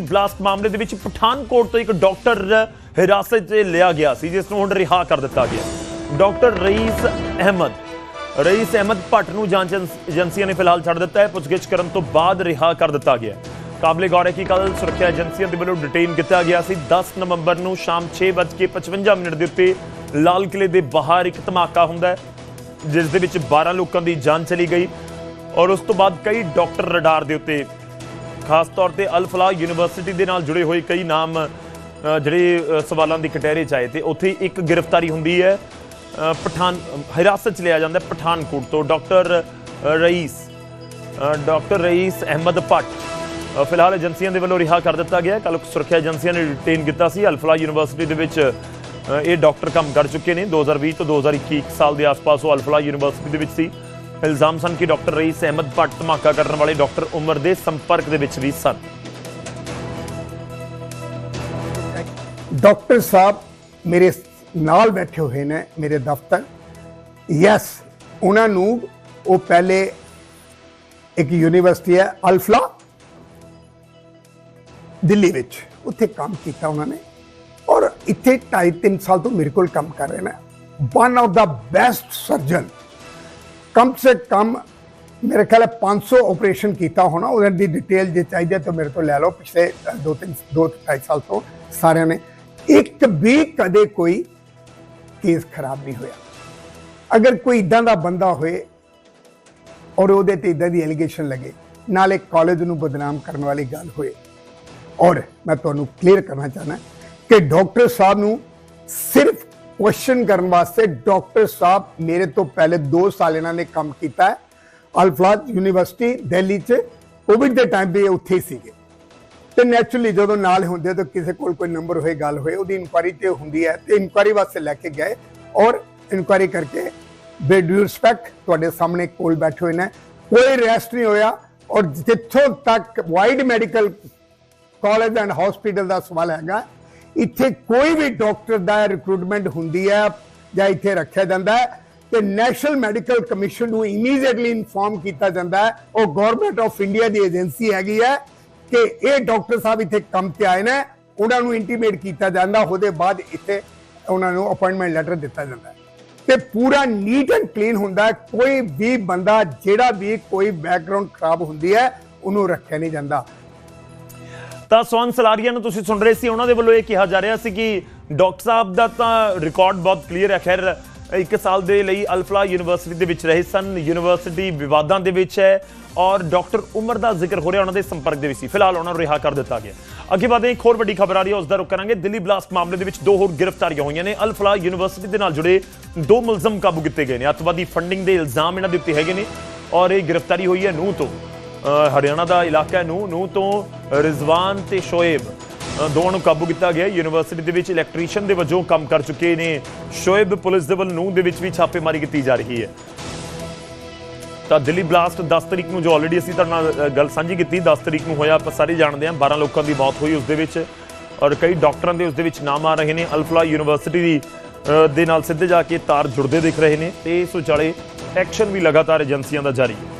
Blast ਮਾਮਲੇ ਦੇ ਵਿੱਚ ਪਠਾਨਕੋਟ ਤੋਂ ਇੱਕ ਡਾਕਟਰ ਹਿਰਾਸਤ 'ਚ ਲਿਆ ਗਿਆ ਸੀ, ਜਿਸ ਨੂੰ ਹੁਣ ਰਿਹਾ ਕਰ ਦਿੱਤਾ ਗਿਆ। ਡਾਕਟਰ ਰਈਸ ਅਹਿਮਦ ਰਈਸ ਅਹਿਮਦ ਭੱਟ ਨੂੰ ਜਾਂਚ ਏਜੰਸੀਆਂ ਨੇ ਫਿਲਹਾਲ ਛੱਡ ਦਿੱਤਾ ਹੈ, ਪੁੱਛਗਿੱਛ ਕਰਨ ਤੋਂ ਬਾਅਦ ਰਿਹਾ ਕਰ ਦਿੱਤਾ ਗਿਆ ਕਾਬਲੇ ਗੌਰ ਹੈ ਕਿ ਕੱਲ ਸੁਰੱਖਿਆ ਏਜੰਸੀਆਂ ਦੇ ਵੱਲੋਂ ਡਿਟੇਨ ਕੀਤਾ ਗਿਆ ਸੀ। 10 ਨਵੰਬਰ ਨੂੰ ਸ਼ਾਮ 6:55 ਮਿੰਟ ਦੇ ਉੱਤੇ ਲਾਲ ਕਿਲੇ ਦੇ ਬਾਹਰ ਇੱਕ ਧਮਾਕਾ ਹੁੰਦਾ ਹੈ, ਜਿਸ ਦੇ ਵਿੱਚ 12 ਲੋਕਾਂ ਦੀ ਜਾਨ ਚਲੀ ਗਈ ਔਰ ਉਸ ਤੋਂ ਬਾਅਦ ਕਈ ਡਾਕਟਰ ਰਡਾਰ ਦੇ ਉੱਤੇ ਖਾਸ ਤੌਰ ਤੇ ਅਲਫਲਾਹ ਯੂਨੀਵਰਸਿਟੀ ਦੇ ਨਾਲ ਜੁੜੇ ਹੋਏ ਕਈ ਨਾਮ ਜਿਹੜੇ ਸਵਾਲਾਂ ਦੀ ਕਟਹਿਰੇ ਚ ਆਏ ਤੇ ਉੱਥੇ ਇੱਕ ਗ੍ਰਿਫਤਾਰੀ ਹੁੰਦੀ ਹੈ। ਪਠਾਨ ਹਿਰਾਸਤ ਚ ਲਿਆ ਜਾਂਦਾ ਪਠਾਨਕੋਟ ਤੋਂ ਡਾਕਟਰ ਰਈਸ ਅ, ਡਾਕਟਰ ਰਈਸ ਅਹਿਮਦ ਭੱਟ। ਫਿਲਹਾਲ ਏਜੰਸੀਆਂ ਦੇ ਵੱਲੋਂ ਰਿਹਾ ਕਰ ਦਿੱਤਾ ਗਿਆ। ਕੱਲ ਸੁਰੱਖਿਆ ਏਜੰਸੀਆਂ ਨੇ ਡਿਟੇਨ ਕੀਤਾ ਸੀ। ਅਲਫਲਾ ਯੂਨੀਵਰਸਿਟੀ ਦੇ ਵਿੱਚ ਇਹ ਡਾਕਟਰ ਕੰਮ ਕਰ ਚੁੱਕੇ ਨੇ। 2020 ਤੋਂ 2021 ਇੱਕ ਸਾਲ ਦੇ ਆਸ-ਪਾਸ ਉਹ ਅਲਫਲਾਹ ਯੂਨੀਵਰਸਿਟੀ ਦੇ ਵਿੱਚ ਸੀ। ਇਲਜ਼ਾਮ ਸਨ ਕਿ ਡਾਕਟਰ ਰਈਸ ਅਹਿਮਦ ਭੱਟ ਧਮਾਕਾ ਕਰਨ ਵਾਲੇ ਡਾਕਟਰ ਉਮਰ ਦੇ ਸੰਪਰਕ ਦੇ ਵਿੱਚ ਵੀ ਸਨ। ਡਾਕਟਰ ਸਾਹਿਬ ਮੇਰੇ ਨਾਲ ਬੈਠੇ ਹੋਏ ਨੇ, ਮੇਰੇ ਦਫ਼ਤਰ। ਯੈਸ ਉਹਨਾਂ ਨੂੰ ਉਹ ਪਹਿਲੇ ਇੱਕ ਯੂਨੀਵਰਸਿਟੀ ਹੈ, ਅਲਫਲਾ, ਦਿੱਲੀ ਵਿੱਚ। ਉੱਥੇ ਕੰਮ ਕੀਤਾ ਉਹਨਾਂ ਨੇ। ਔਰ ਇੱਥੇ 2.5 3 ਸਾਲ ਤੋਂ ਮੇਰੇ ਕੋਲ ਕੰਮ ਕਰ ਰਹੇ ਨੇ। One of the best surgeon ਕਮ ਸੇ ਕਮ ਮੇਰੇ ਖਿਆਲ ਹੈ 500 ਆਪਰੇਸ਼ਨ ਕੀਤਾ ਹੋਣਾ ਉਹਨਾਂ ਦੀ ਡਿਟੇਲ ਜੇ ਚਾਹੀਦੀ ਹੈ ਤਾਂ ਮੇਰੇ ਤੋਂ ਲੈ ਲਓ ਪਿਛਲੇ 2 3 2 2.5 ਸਾਲ ਤੋਂ ਸਾਰਿਆਂ ਨੇ ਇੱਕ ਵੀ ਕਦੇ ਕੋਈ ਕੇਸ ਖਰਾਬ ਨਹੀਂ ਹੋਇਆ ਅਗਰ ਕੋਈ ਇਦਾਂ ਦਾ ਬੰਦਾ ਹੋਏ ਔਰ ਉਹਦੇ ਤੇ ਇਦਾਂ ਦੀ ਐਲੀਗੇਸ਼ਨ ਲੱਗੇ ਨਾਲੇ ਕਾਲਜ ਨੂੰ ਬਦਨਾਮ ਕਰਨ ਵਾਲੀ ਗੱਲ ਹੋਏ ਔਰ ਮੈਂ ਤੁਹਾਨੂੰ ਕਲੀਅਰ ਕਰਨਾ ਚਾਹਨਾ ਕਿ ਡਾਕਟਰ ਸਾਹਿਬ ਨੂੰ ਸਿਰਫ ਕੁਐਸਚਨ ਕਰਨ ਵਾਸਤੇ ਡਾਕਟਰ ਸਾਹਿਬ ਮੇਰੇ ਤੋਂ ਪਹਿਲੇ 2 ਸਾਲ ਇਹਨਾਂ ਨੇ ਕੰਮ ਕੀਤਾ ਹੈ ਅਲਫਲਾਜ ਯੂਨੀਵਰਸਿਟੀ ਦਿੱਲੀ 'ਚ ਕੋਵਿਡ ਦੇ ਟਾਈਮ ਵੀ ਇਹ ਉੱਥੇ ਹੀ ਸੀਗੇ ਤੇ ਨੈਚੁਰਲੀ ਜਦੋਂ ਨਾਲ ਹੁੰਦੇ ਤਾਂ ਕਿਸੇ ਕੋਲ ਕੋਈ ਨੰਬਰ ਹੋਏ ਗੱਲ ਹੋਏ ਉਹਦੀ ਇਨਕੁਆਰੀ ਤੇ ਹੁੰਦੀ ਹੈ ਤੇ ਇਨਕੁਆਰੀ ਵਾਸਤੇ ਲੈ ਕੇ ਗਏ ਔਰ ਇਨਕੁਆਰੀ ਕਰਕੇ ਬੇ ਡਿਊ ਰਿਸਪੈਕਟ ਤੁਹਾਡੇ ਸਾਹਮਣੇ ਕੋਲ ਬੈਠੇ ਹੋਏ ਨੇ ਕੋਈ ਰੈਸਟ ਨਹੀਂ ਹੋਇਆ ਔਰ ਜਿੱਥੋਂ ਤੱਕ ਵਾਈਡ ਮੈਡੀਕਲ ਕਾਲਜ ਐਂਡ ਹਸਪੀਟਲ ਦਾ ਸਵਾਲ ਹੈਗਾ ਇੱਥੇ ਕੋਈ ਵੀ ਡਾਕਟਰ ਦਾ ਰਿਕਰੂਟਮੈਂਟ ਹੁੰਦੀ ਹੈ ਜਾਂ ਇੱਥੇ ਰੱਖਿਆ ਜਾਂਦਾ ਹੈ ਤੇ ਨੈਸ਼ਨਲ ਮੈਡੀਕਲ ਕਮਿਸ਼ਨ ਨੂੰ ਇਮੀਡੀਏਟਲੀ ਇਨਫਾਰਮ ਕੀਤਾ ਜਾਂਦਾ ਹੈ। ਉਹ ਗਵਰਨਮੈਂਟ ਆਫ ਇੰਡੀਆ ਦੀ ਏਜੰਸੀ ਹੈਗੀ ਹੈ ਕਿ ਇਹ ਡਾਕਟਰ ਸਾਹਿਬ ਇੱਥੇ ਕੰਮ ਤੇ ਆਏ ਨੇ, ਉਹਨਾਂ ਨੂੰ ਇੰਟੀਮੇਟ ਕੀਤਾ ਜਾਂਦਾ, ਉਹਦੇ ਬਾਅਦ ਇੱਥੇ ਉਹਨਾਂ ਨੂੰ ਅਪਾਇੰਟਮੈਂਟ ਲੈਟਰ ਦਿੱਤਾ ਜਾਂਦਾ ਹੈ। ਤੇ ਪੂਰਾ ਨੀਟ ਐਂਡ ਕਲੀਨ ਹੁੰਦਾ ਕੋਈ ਵੀ ਬੰਦਾ ਜਿਹੜਾ ਵੀ ਕੋਈ ਬੈਕਗ੍ਰਾਉਂਡ ਖਰਾਬ ਹੁੰਦੀ ਹੈ, ਉਹਨੂੰ ਰੱਖਿਆ ਨਹੀਂ ਜਾਂਦਾ। ਤਾਂ ਸੋਨ ਸਲਾਰੀਆ ਨੂੰ ਤੁਸੀਂ ਸੁਣ ਰਹੇ ਸੀ, ਉਹਨਾਂ ਦੇ ਵੱਲੋਂ ਇਹ ਕਿਹਾ ਜਾ ਰਿਹਾ ਸੀ ਕਿ ਡਾਕਟਰ ਸਾਹਿਬ ਦਾ ਤਾਂ ਰਿਕਾਰਡ ਬਹੁਤ ਕਲੀਅਰ ਹੈ। ਖੈਰ, ਇੱਕ ਸਾਲ ਦੇ ਲਈ ਅਲਫਲਾ ਯੂਨੀਵਰਸਿਟੀ ਦੇ ਵਿੱਚ ਰਹੇ ਸਨ, ਯੂਨੀਵਰਸਿਟੀ ਵਿਵਾਦਾਂ ਦੇ ਵਿੱਚ ਹੈ ਔਰ ਡਾਕਟਰ ਉਮਰ ਦਾ ਜ਼ਿਕਰ ਹੋ ਰਿਹਾ, ਉਹਨਾਂ ਦੇ ਸੰਪਰਕ ਦੇ ਵਿੱਚ। ਸੀ ਫਿਲਹਾਲ ਉਹਨਾਂ ਨੂੰ ਰਿਹਾ ਕਰ ਦਿੱਤਾ ਗਿਆ। ਅੱਗੇ ਵਧਦੇ ਇੱਕ ਹੋਰ ਵੱਡੀ ਖਬਰ ਆ ਰਹੀ ਹੈ, ਉਸ ਦਾ ਰੁਕ ਕਰਾਂਗੇ। ਦਿੱਲੀ ਬਲਾਸਟ ਮਾਮਲੇ ਦੇ ਵਿੱਚ ਦੋ ਹੋਰ ਗ੍ਰਿਫਤਾਰੀਆਂ ਹੋਈਆਂ ਨੇ। ਅਲਫਲਾ ਯੂਨੀਵਰਸਿਟੀ ਦੇ ਨਾਲ ਜੁੜੇ ਦੋ ਮੁਲਜ਼ਮ ਕਾਬੂ ਕੀਤੇ ਗਏ ਨੇ। ਅੱਤਵਾਦੀ ਫੰਡਿੰਗ ਦੇ ਇਲਜ਼ਾਮ ਇਹਨਾਂ ਦੇ ਉੱਤੇ ਹੈਗੇ ਨੇ ਔਰ ਇਹ ਗ੍ਰਿਫਤਾਰੀ ਹੋਈ ਹੈ ਨੂਹ ਤੋਂ। ਹਰਿਆਣਾ ਦਾ ਇਲਾਕਾ ਹੈ ਨੂੰ ਨੂੰ ਤੋਂ ਰਿਜ਼ਵਾਨ ਤੇ ਸ਼ੋਏਬ। ਦੋਵਾਂ ਨੂੰ ਕਾਬੂ ਕੀਤਾ ਗਿਆ। ਯੂਨੀਵਰਸਿਟੀ ਦੇ ਵਿੱਚ ਇਲੈਕਟ੍ਰੀਸ਼ੀਅਨ ਦੇ ਵਜੋਂ ਕੰਮ ਕਰ ਚੁੱਕੇ ਨੇ। ਸ਼ੋਏਬ ਪੁਲਿਸ ਦੇ ਵੱਲ ਨੂੰ ਦੇ ਵਿੱਚ ਵੀ ਛਾਪੇਮਾਰੀ ਕੀਤੀ ਜਾ ਰਹੀ ਹੈ। ਤਾਂ ਦਿੱਲੀ ਬਲਾਸਟ 10 ਤਰੀਕ ਨੂੰ ਜੋ ਆਲਰੇਡੀ ਅਸੀਂ ਤੁਹਾਡੇ ਨਾਲ ਗੱਲ ਸਾਂਝੀ ਕੀਤੀ 10 ਤਰੀਕ ਨੂੰ ਹੋਇਆ, ਆਪਾਂ ਸਾਰੇ ਜਾਣਦੇ ਹਾਂ 12 ਲੋਕਾਂ ਦੀ ਮੌਤ ਹੋਈ ਉਸ ਦੇ ਵਿੱਚ। ਔਰ ਕਈ ਡਾਕਟਰਾਂ ਦੇ ਉਸ ਦੇ ਵਿੱਚ ਨਾਮ ਆ ਰਹੇ ਨੇ। ਅਲਫਲਾ ਯੂਨੀਵਰਸਿਟੀ ਦੀ ਦੇ ਨਾਲ ਸਿੱਧੇ ਜਾ ਕੇ ਤਾਰ ਜੁੜਦੇ ਦਿਖ ਰਹੇ ਨੇ। ਤੇ ਇਸ ਵਿਚਾਲੇ ਐਕਸ਼ਨ ਵੀ ਲਗਾਤਾਰ ਏਜੰਸੀਆਂ ਦਾ ਜਾਰੀ ਹੈ।